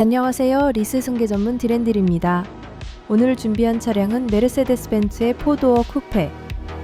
안녕하세요. 리스 승계 전문 디렌딜입니다. 오늘 준비한 차량은 메르세데스 벤츠의 포도어 쿠페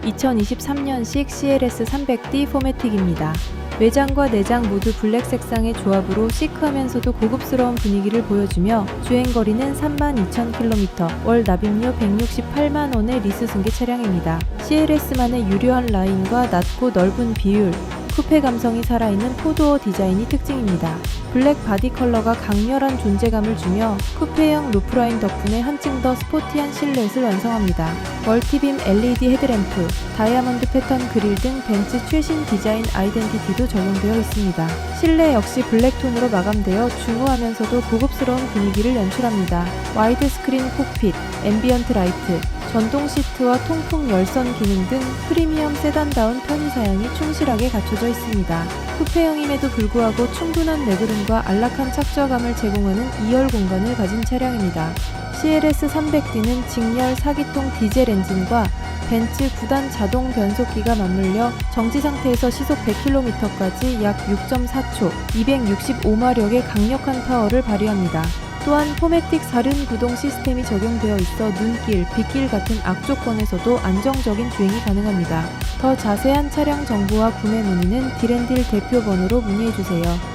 2023년식 CLS 300D 포매틱입니다. 외장과 내장 모두 블랙 색상의 조합으로 시크하면서도 고급스러운 분위기를 보여주며 주행거리는 32,000km, 월 납입료 168만 원의 리스 승계 차량입니다. CLS만의 유려한 라인과 낮고 넓은 비율, 쿠페 감성이 살아있는 포도어 디자인이 특징입니다. 블랙 바디 컬러가 강렬한 존재감을 주며 쿠페형 루프라인 덕분에 한층 더 스포티한 실루엣을 완성합니다. 멀티빔 LED 헤드램프, 다이아몬드 패턴 그릴 등 벤츠 최신 디자인 아이덴티티도 적용되어 있습니다. 실내 역시 블랙톤으로 마감되어 중후하면서도 고급스러운 분위기를 연출합니다. 와이드 스크린 콕핏, 앰비언트 라이트, 전동 시트와 통풍 열선 기능 등 프리미엄 세단다운 편의 사양이 충실하게 갖춰져 있습니다. 쿠페형임에도 불구하고 충분한 레그룸과 안락한 착좌감을 제공하는 2열 공간을 가진 차량입니다. CLS 300D는 직렬 4기통 디젤 엔진과 벤츠 9단 자동 변속기가 맞물려 정지 상태에서 시속 100km까지 약 6.4초, 265마력의 강력한 파워를 발휘합니다. 또한 포매틱 사륜 구동 시스템이 적용되어 있어 눈길, 빗길 같은 악조건에서도 안정적인 주행이 가능합니다. 더 자세한 차량 정보와 구매 문의는 디렌딜 대표 번호로 문의해 주세요.